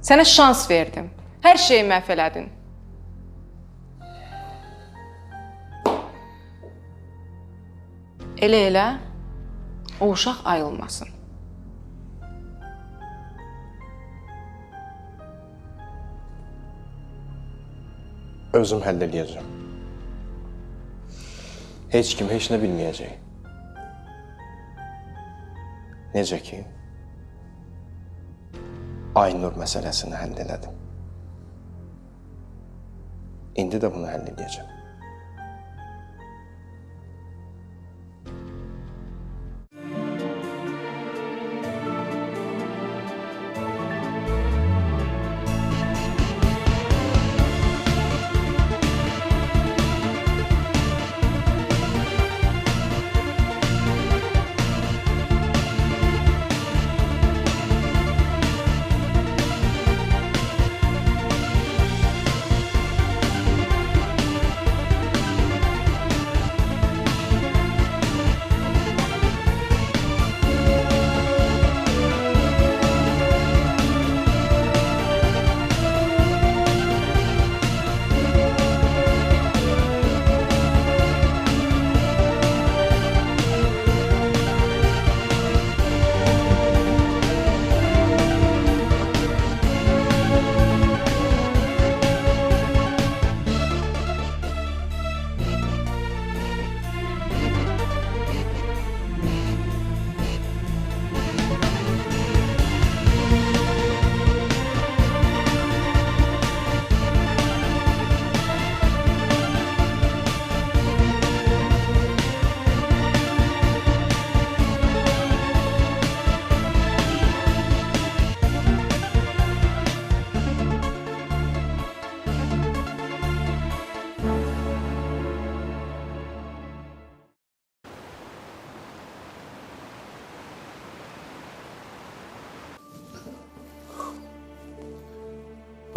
Sənə şans verdim. Hər şeyi məhv elədin. Elə elə o uşaq ayılmasın. Özüm həll eləyəcəm. Heç kim heç nə bilməyəcək. Necə ki, Aynur məsələsini həll elədim. İndi də bunu həll eləyəcəm.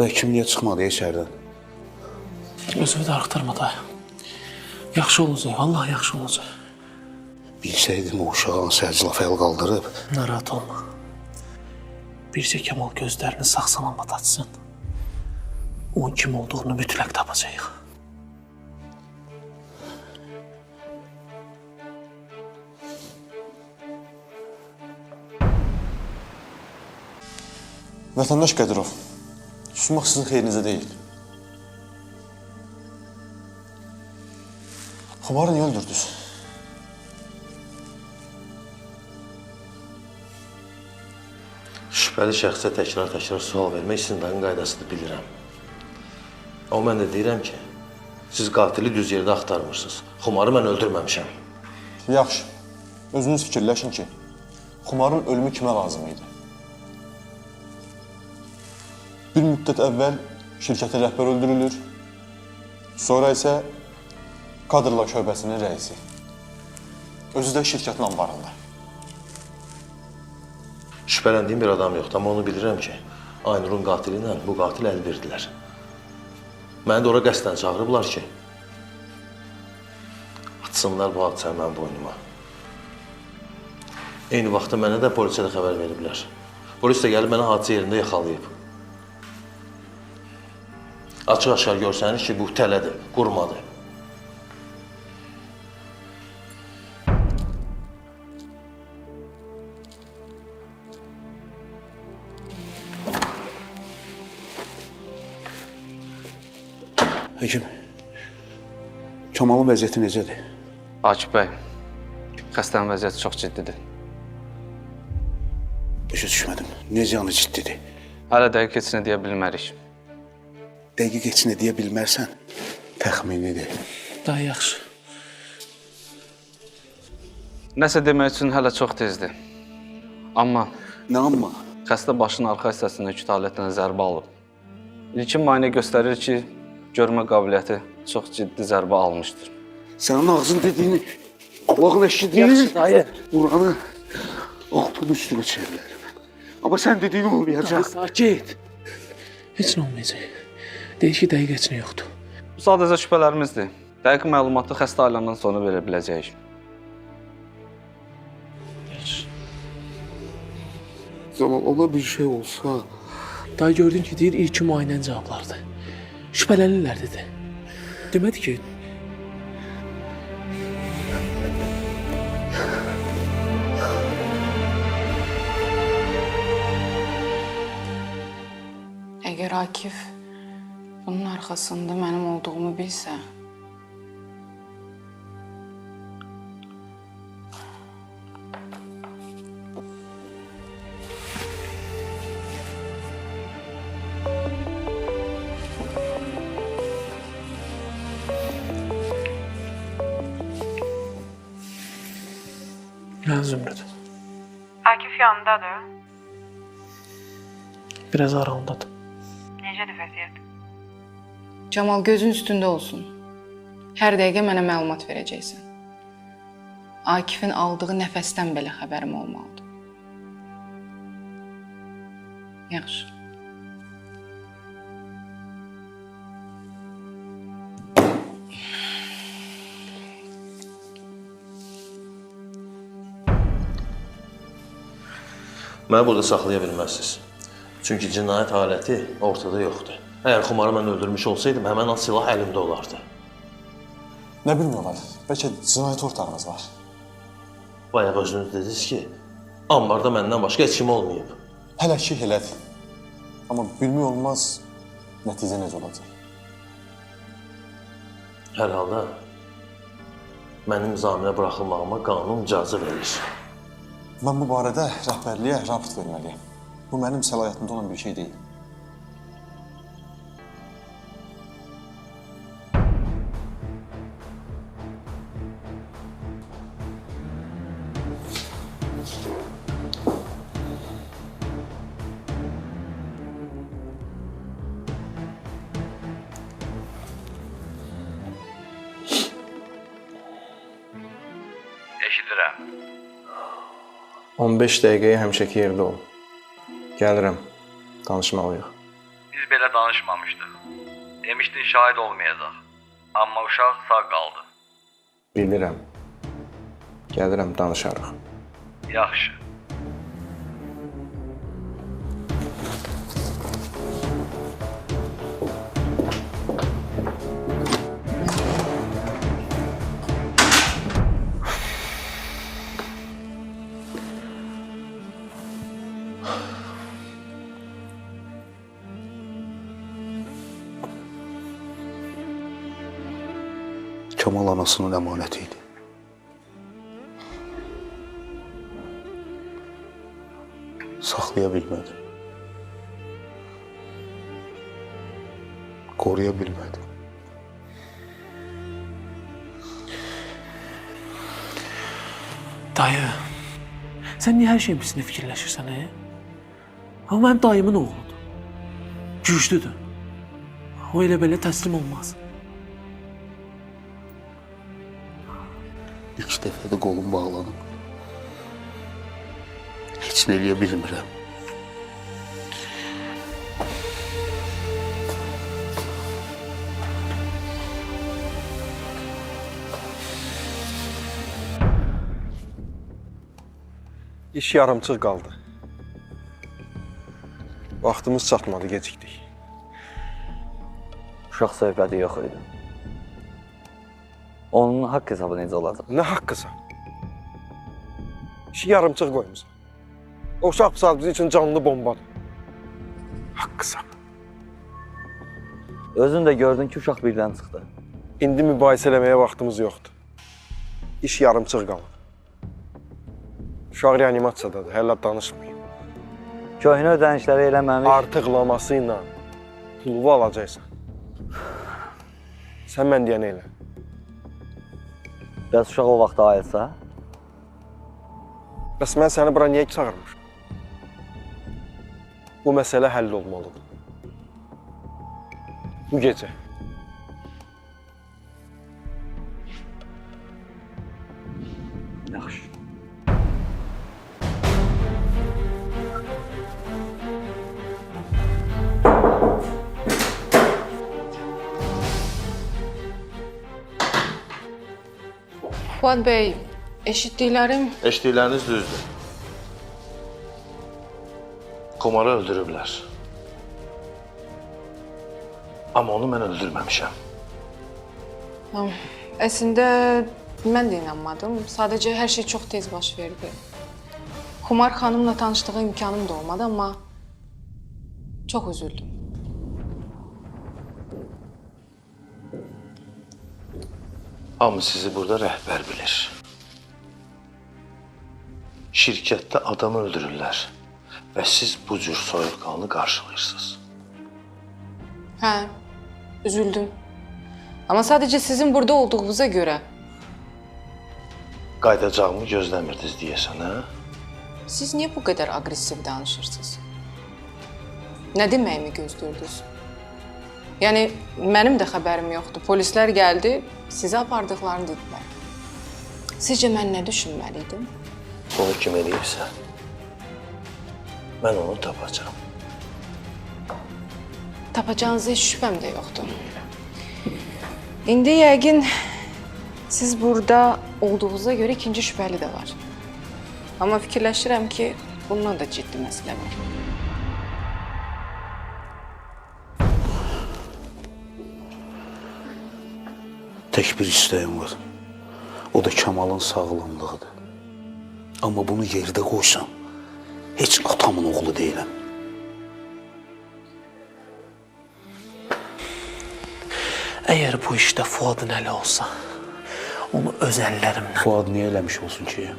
Bu həkim niyə çıxmadı içəridən? Özümü darıxdırma dayı. Yaxşı olacaq, vallahi yaxşı olacaq. Bilsəydim o uşağı səclaf əl qaldırıb, Narahat olma. Bircə Kemal gözlərini sağ salamat açsın. Onun kim olduğunu mütləq tapacağıq. Vətəndaş Qədirov, susmaq sizin xeyrinizə deyil. Xumarı niyə öldürdünüz? Şübhəli şəxsə təkrar-təkrar sual vermək istintaqın qaydasını bilirəm. Amma mən də deyirəm ki, siz qatili düz yerdə axtarmırsınız. Xumarı mən öldürməmişəm. Yaxşı, özünüz fikirləşin ki, Xumarın ölümü kimə lazım idi? Bir müddət əvvəl şirkətin rəhbəri öldürülür, sonra isə kadrlar şöbəsinin rəisi. Özü də şirkətin anbarında. Şübhələndiyim bir adam yoxdur, amma onu bilirəm ki, Aynurun qatili bu qatil əl verdilər. Məni də ora qəsdən çağırıblar ki, atsınlar bu hadisəni mənim boynuma. Eyni vaxtda mənə də polisə də xəbər veriblər. Polis də gəlib məni hadisə yerində yaxalayıb. Açıq-aşkar görsəniz ki, bu tələdir, qurmadır. həkim, Kamalın vəziyyəti necədir? Akif bəy, xəstənin vəziyyəti çox ciddidir. Başa düşmədim. Necə yanı ciddidir? Hələ dəqiq heç nə deyə bilmərik. Dəqiq heç nə deyə bilmərsən, təxminidir. Daha yaxşı. Nəsə demək üçün hələ çox tezdir. Amma Nə amma? xəstə başının arxa hissəsində küt alətdən zərbə alıb. İlkin müayinə göstərir ki, görmə qabiliyyəti çox ciddi zərbə almışdır. Sənin ağzın dediyini, qulağın eşitdiyini, dayı. buranı altın üstünə çevirərəm. Amma sən dediyin olmayacaq. Sakit. Heç nə olmayacaq. Deyir ki, dəqiq heç nə yoxdur. Bu sadəcə şübhələrimizdir. Dəqiq məlumatı xəstə ailəndən sonra verə biləcəyik. Zaman ona bir şey olsa, Dayı gördün ki deyir ilk müayinənin cavablarıdır. Şübhələnirlər dedi. Demədi ki, Əgər Akif bunun arxasında mənim olduğumu bilsə, mən Zümrüd. Akif yanındadır. Biraz aralandadır. Camal gözün üstündə olsun. Hər dəqiqə mənə məlumat verəcəksən. Akifin aldığı nəfəsdən belə xəbərim olmalıdır. Yaxşı. Məni burada saxlaya bilməzsiniz. Çünki cinayət aləti ortada yoxdur. Əgər xumarı mən öldürmüş olsaydım, həmin o silah əlimdə olardı. Nə bilmək olar? Bəlkə cinayət ortağınız var. Bayaq özünüz dediniz ki, ambarda məndən başqa heç kim olmayıb. Hələ ki elədir. Amma bilmək olmaz nəticə necə olacaq. Hər halda mənim zaminə buraxılmağıma qanun icazə verir. Mən bu barədə rəhbərliyə raport verməliyəm. Bu mənim səlahiyyətimdə olan bir şey deyil. Eşidirəm. 15 dəqiqəyə həmişəki yerdə ol. Gəlirəm. Danışmalıyıq. Biz belə danışmamışdıq. Demişdin şahid olmayacaq. Amma uşaq sağ qaldı. Bilirəm. Gəlirəm, danışarıq. Yaxşı. Anasının bilmədim. Qoruya bilmədim. Dayı, sən niyə hər şeyin pisini fikirləşirsən, he? Amma mənim dayımın oğludur. Güclüdür. O elə belə təslim olmaz. İlk dəfə də qolum bağlanıb. Heç nə eləyə bilmirəm. İş yarımçıq qaldı. Vaxtımız çatmadı, gecikdik. Uşaq söhbəti yox idi. Onun haqq hesabı necə olacaq? Nə haqqısa? İşi yarımçıq qoymusan. O uşaq saat bizim üçün canlı bombadır. Haqqısa. Özün də gördün ki, uşaq birdən çıxdı. İndi mübahisə eləməyə vaxtımız yoxdur. İş yarımçıq qalıb. Uşaq reanimasiyadadır, hələ danışmayın. Köhnə ödənişləri eləməmiş. Artıqlaması ilə puluvu alacaqsan. Sən mən deyən elə. Bəs uşaq o vaxt ayılsa? Bəs mən səni bura niyə çağırmışam? Bu məsələ həll olmalıdır. Bu gecə. Fuad bəy, eşitdiklərim Eşitdikləriniz düzdür. Xumarı öldürüblər. Amma onu mən öldürməmişəm. Əslində mən də inanmadım. Sadəcə hər şey çox tez baş verdi. Xumar xanımla tanışdığı imkanım da olmadı, amma çox üzüldüm. Amma sizi burada rəhbər bilir. Şirkətdə adam öldürürlər və siz bu cür soyuqqanlı qarşılayırsınız. Hə, üzüldüm. Amma sadəcə sizin burada olduğunuza görə Qayıdacağımı gözləmirdiniz deyəsən, hə? siz niyə bu qədər aqressiv danışırsınız? Nə deməyimi gözləyirdiniz? Yəni mənim də xəbərim yoxdur. Polislər gəldi, sizi apardıqlarını dedilər. Sizcə mən nə düşünməli idim? Bunu kim eləyibsə, mən onu tapacağam. Tapacağınıza heç şübhəm də yoxdur. İndi yəqin siz burada olduğunuza görə ikinci şübhəli də var. Amma fikirləşirəm ki, bundan da ciddi məsələ var. Tək bir istəyim var. O da Kamalın sağlamlığıdır. Amma bunu yerdə qoysam, heç atamın oğlu deyiləm. Əgər bu işdə Fuadın əli olsa, onu öz əllərimlə Fuad niyə eləmiş olsun ki?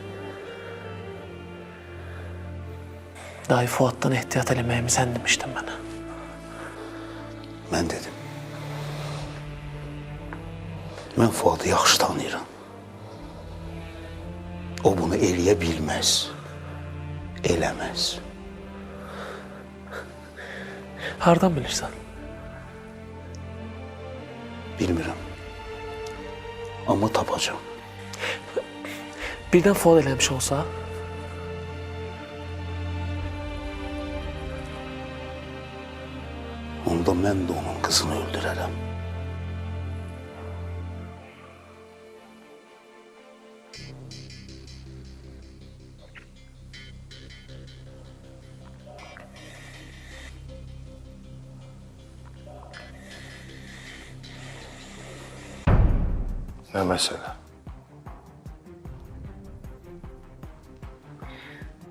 Dayı Fuaddan ehtiyat eləməyimi sən demişdin mənə. Mən dedim. Mən Fuadı yaxşı tanıyıram. O bunu eləyə bilməz. Eləməz. Hardan bilirsən? Bilmirəm. Amma tapacağam. Birdən Fuad eləmiş olsa, Onda mən də onun qızını öldürərəm. Nə məsələ?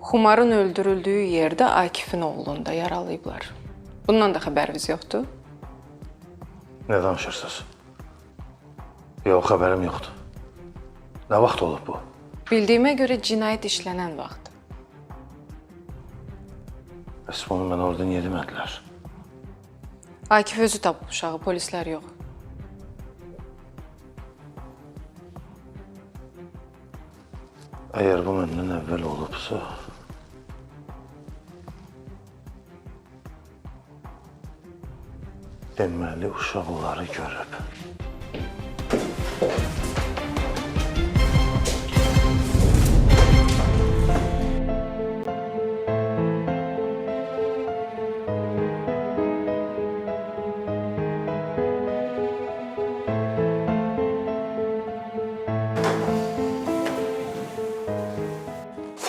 Xumarın öldürüldüyü yerdə Akifin oğlunu da yaralayıblar. Bundan da xəbəriniz yoxdur? Nə danışırsınız? Yox, xəbərim yoxdur. Nə vaxt olub bu? Bildiyimə görə cinayət işlənən vaxt. Bəs bunu mən orada niyə demədilər? Akif özü tapıb uşağı, polislər yox. Əgər bu məndən əvvəl olubsa, deməli uşaq onları görüb.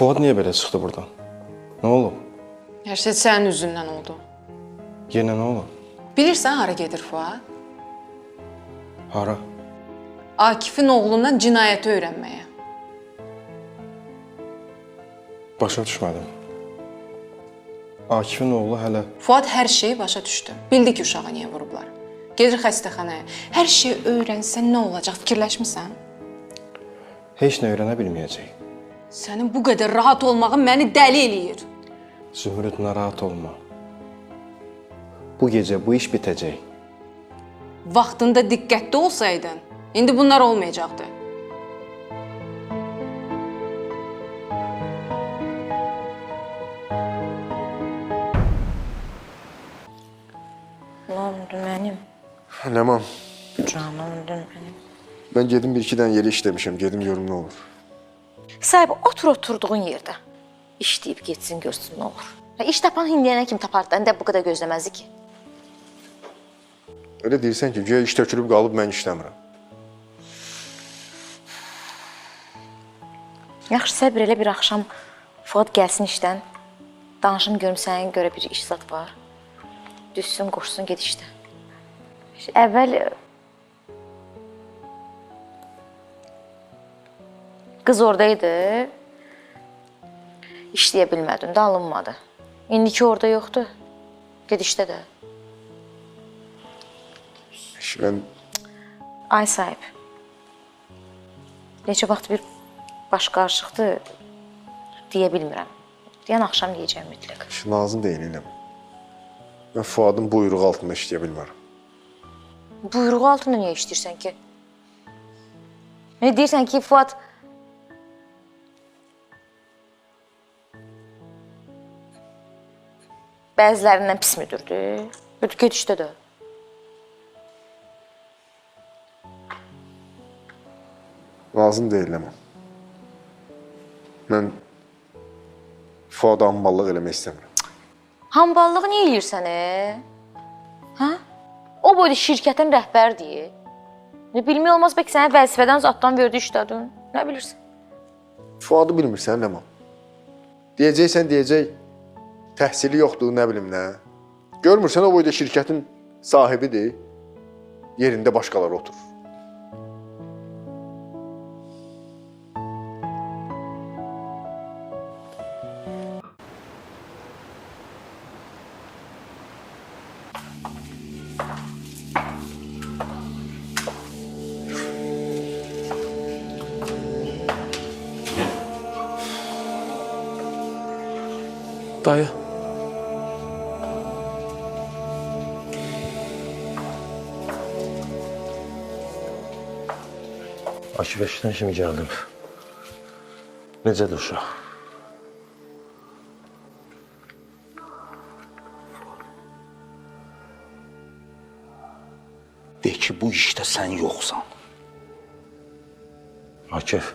Fuad niyə belə çıxdı burdan? Nə olub? Hər şey sənin üzündən oldu. Yenə nə olub? Bilirsən hara gedir Fuad? Hara? Akifin oğlundan cinayəti öyrənməyə. Başa düşmədim. Akifin oğlu hələ Fuad hər şeyi başa düşdü. Bildi ki, uşağı niyə vurublar. Gedir xəstəxanaya. Hər şeyi öyrənsən nə olacaq? Fikirləşmisən? heç nə öyrənə bilməyəcək. Sənin bu qədər rahat olmağın məni dəli eləyir. Zümrüd narahat olma. Bu gecə bu iş bitəcək. Vaxtında diqqətli olsaydın, indi bunlar olmayacaqdı. Nə oldu mənim? Ləman, Canımdır mənim. mən gedim bir iki dənə yeri işləmişəm. Gedim görüm nə olur. Sahib otur oturduğun yerdə. İşləyib getsin görsün nə olur. Ya iş tapan hindiyənə kim tapardı? Əndə bu qədər gözləməzdi ki. Elə deyirsən ki, güya iş tökülüb qalıb mən işləmirəm. Yaxşı səbr elə bir axşam Fuad gəlsin işdən. Danışım görüm sənin görə bir iş zad var. Düşsün, qoşsun, get işdə. Əvvəl qız oradaydı. İşləyə bilmədim də alınmadı. İndiki orada yoxdur. Gedişdə də. Mən Ay sahib. Neçə vaxt bir baş qarışıqdır deyə bilmirəm. Deyən axşam deyəcəm mütləq. iş lazım deyil elə. Mən Fuadın buyruğu altında işləyə bilmərəm. Buyruğu altında niyə işləyirsən ki? Ne deyirsən ki, Fuad bəzilərindən pis müdürdü? Ötü gedişdə də. Lazım deyil amma. Mən Fuada amballıq eləmək istəmirəm. Hamballıq niyə eləyirsən, e? Hə? O boyda şirkətin rəhbərdir. Ne bilmək olmaz bəlkə sənə vəzifədən zaddan verdi işlədin. Nə bilirsən? Fuadı bilmirsən Ləman. Deyəcəksən deyəcək təhsili yoxdur, nə bilim nə. Görmürsən o boyda şirkətin sahibidir. Yerində başqaları oturur. Akif eşidən kimi gəldim. Necədir uşaq? De ki, bu işdə sən yoxsan. Akif.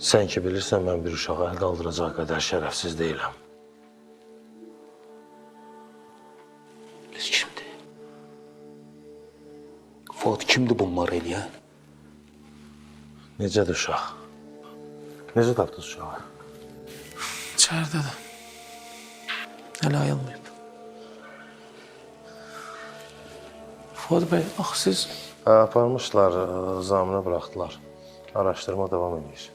Sən ki bilirsən mən bir uşağı əl qaldıracaq qədər şərəfsiz deyiləm. Fuad kimdir bunları eləyən? Necədir uşaq? Necə tapdınız uşağı? İçəridədir. Hələ ayılmayıb. Fuad bəy, axı siz Hə, aparmışlar, ə, zamına buraxdılar. Araşdırma davam edir.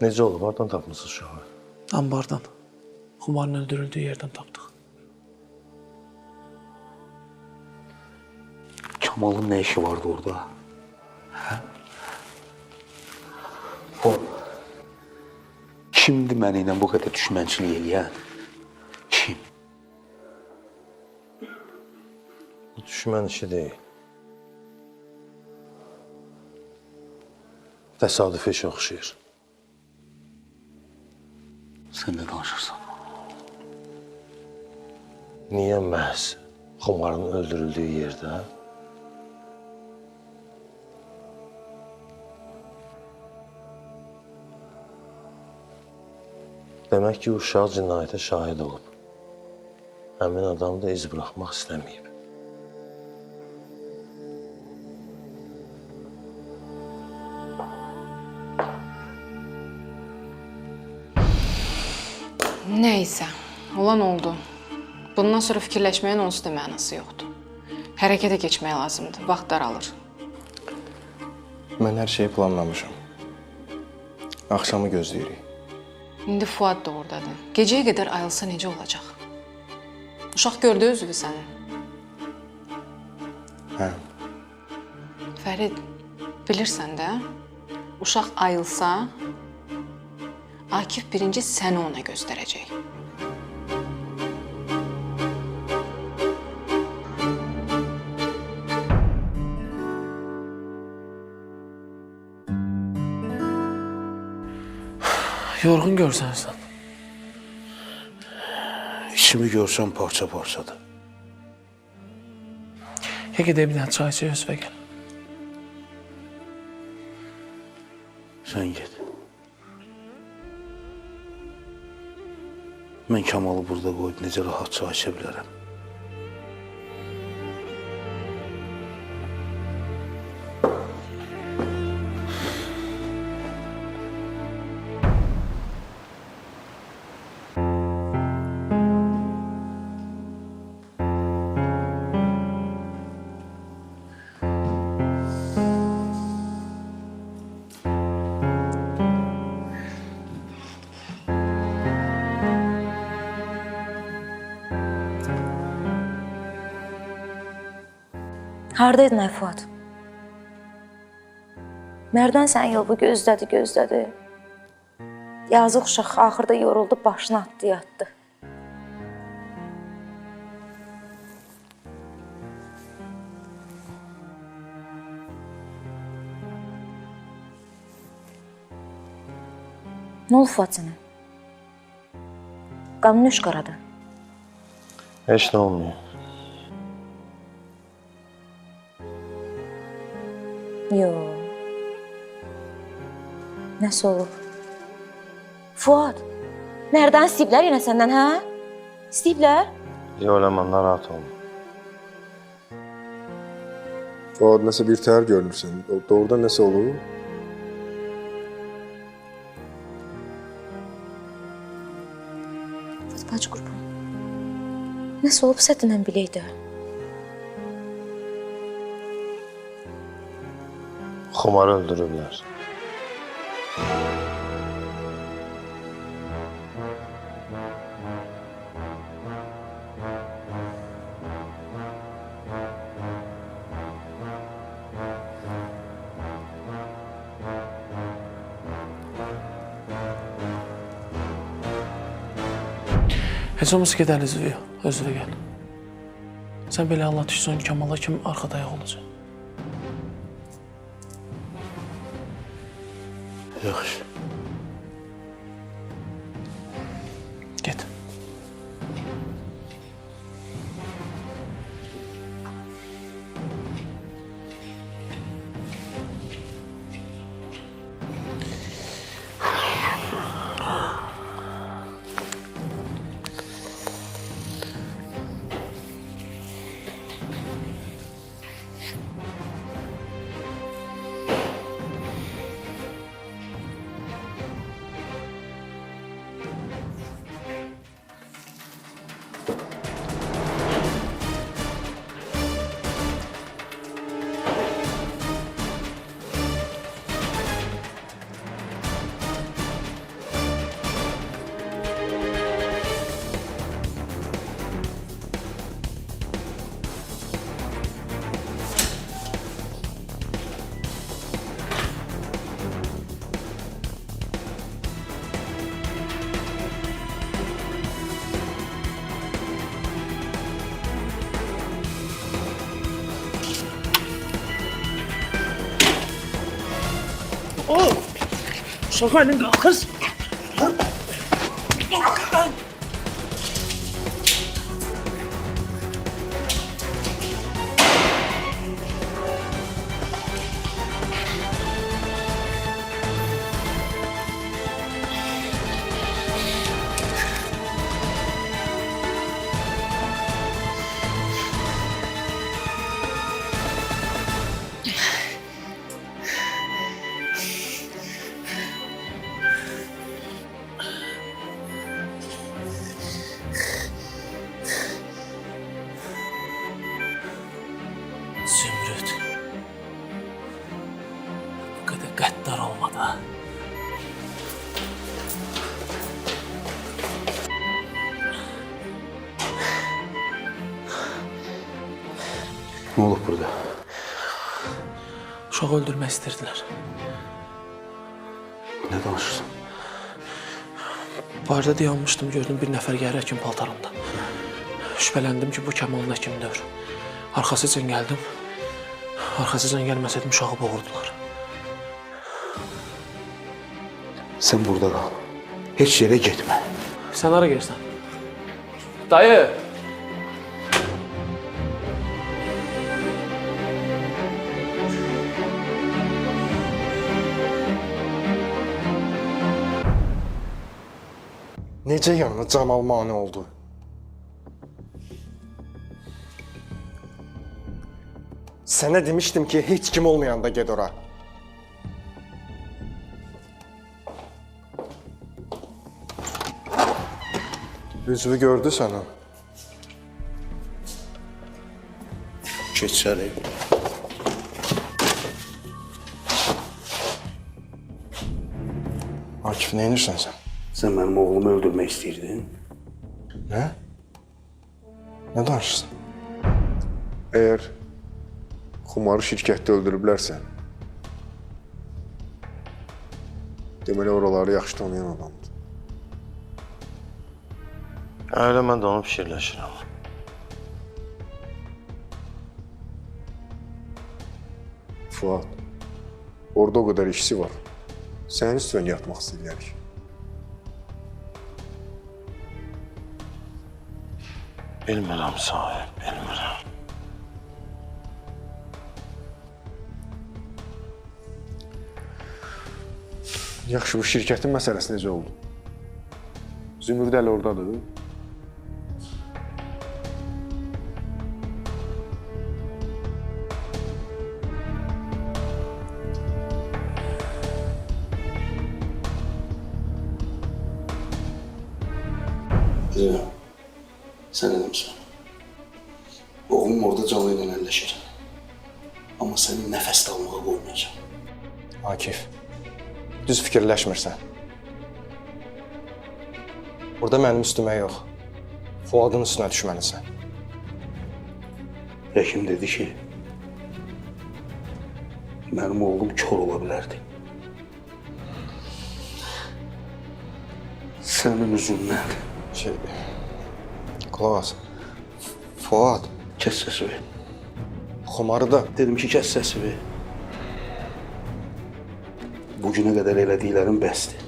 Necə olub? Hardan tapmısınız uşağı? ambardan, Xumarın öldürüldüyü yerdən tapdıq. Kamalın nə işi vardı orada? Hə? Fuad. Kimdir mənə ilə bu qədər düşmənçilik eləyən? Kim? Bu düşmən işi deyil. Təsadüfi işə oxşayır. Sən nə danışırsan? Niyə məhz Xumarın öldürüldüyü yerdə? Demək ki, uşaq cinayətə şahid olub. Həmin adam da iz buraxmaq istəməyib. Nəysə, olan oldu. Bundan sonra fikirləşməyin onsuz da mənası yoxdur. Hərəkətə keçmək lazımdır. Vaxt daralır. Mən hər şeyi planlamışam. Axşamı gözləyirik. İndi Fuad da ordadır. Gecəyə qədər ayılsa necə olacaq? Uşaq gördü özünü sənin. Hə. Fərid, bilirsən də, uşaq ayılsa, Akif birinci səni ona göstərəcək. Yorğun görsənsən. İçimi görsən parça-parçadır. Ya gedək bir dənə çay içək özvə gəl. Sən get. Mən Kamalı burada qoyub necə rahat çay içə bilərəm? Hardaydın ay Fuad? Mərdən səni yolbu gözlədi, gözlədi. Yazıq uşaq axırda yoruldu, başını atdı, yatdı. Nə olub Fuad sənə? Qanın üç qaradı. Heç nə olmuyor. Yox. Nəsə olub? Fuad, Mərdanı istəyiblər yenə səndən, hə? İstəyiblər? Yox, Ləman, narahat olma. Fuad nəsə bir təhər görünürsən. O- Doğrudan nəsə olub? Fuad bacı qurban. Nəsə olub sədinən biləydi. Xumarı öldürüblər. Heç olmasa gedəriz Züvi, özünə gəl. Sən belə Allah düşsən Kamala kim arxada ayaq olacaq? Yaxşı. Uşaq əlin qalxız. Nə olub burada? Uşağı öldürmək istərdilər. Nə danışırsan? Barda dayanmışdım, gördüm bir nəfər gəlir həkim paltarında. Şübhələndim ki, bu Kamalın həkimidir. Arxasıcan gəldim. Arxasıcan gəlməsəydim uşağı boğurdular. Sən burada qal. Heç yerə getmə. Sən hara gedirsən? Dayı! Necə yanına Camal mane oldu? Sənə demişdim ki, heç kim olmayanda ged ora. Üzvü gördü səni. Keçərik. Akif, nə edirsən sən? Sən mənim oğlumu öldürmək istəyirdin? Nə? Nə danışırsan? Əgər Xumarı şirkətdə öldürüblərsə, deməli oraları yaxşı tanıyan adamdır. Elə mən də onu fikirləşirəm. Fuad, orada o qədər işçi var. Sənin üstünə yatmaq istəyirlər. Bilmirəm sahib, bilmirəm. Yaxşı, bu şirkətin məsələsi necə oldu? Zümrüd hələ oradadır. Bilirəm. Sən eləmsən. Oğlum orada canlı ilə əlləşir. Amma səni nəfəs də almağa qoymayacağam. Akif, düz fikirləşmirsən. Burada mənim üstümə yox, Fuadın üstünə düşməlisən. Həkim dedi ki, mənim oğlum kör ola bilərdi. Sənin üzündən. Şey, qulaq as. Fuad, Kəs səsini. xumarı da Dedim ki, kəs səsini. Bugünə qədər elədiklərin bəsdir.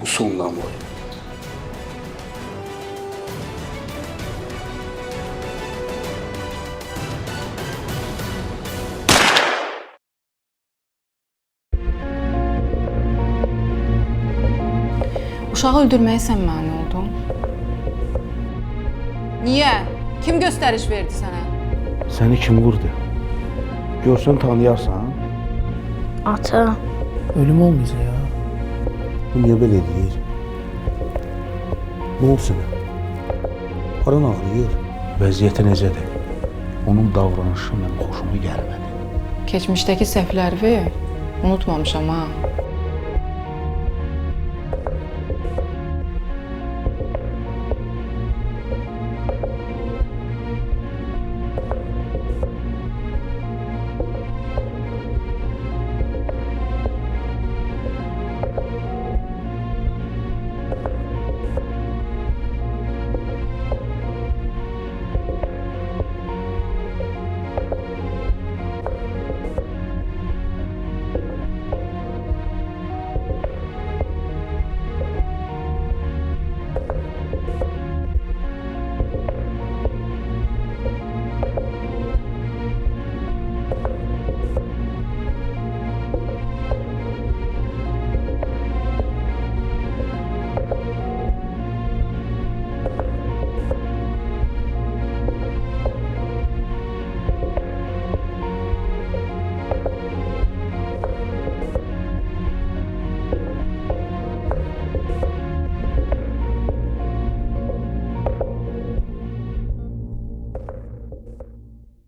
Bu sondan var. Uşağı öldürməyə sən mane Niyə? Kim göstəriş verdi sənə? Səni kim vurdu? Görsən tanıyarsan. Ata, Ölüm olmayacaq ya. Bu niyə belə eləyir? Nə oldu sənə? Paran ağrıyır. Vəziyyəti necədir? Onun davranışı mənim xoşuma gəlmədi. Keçmişdəki səhvlərimi unutmamışam ha.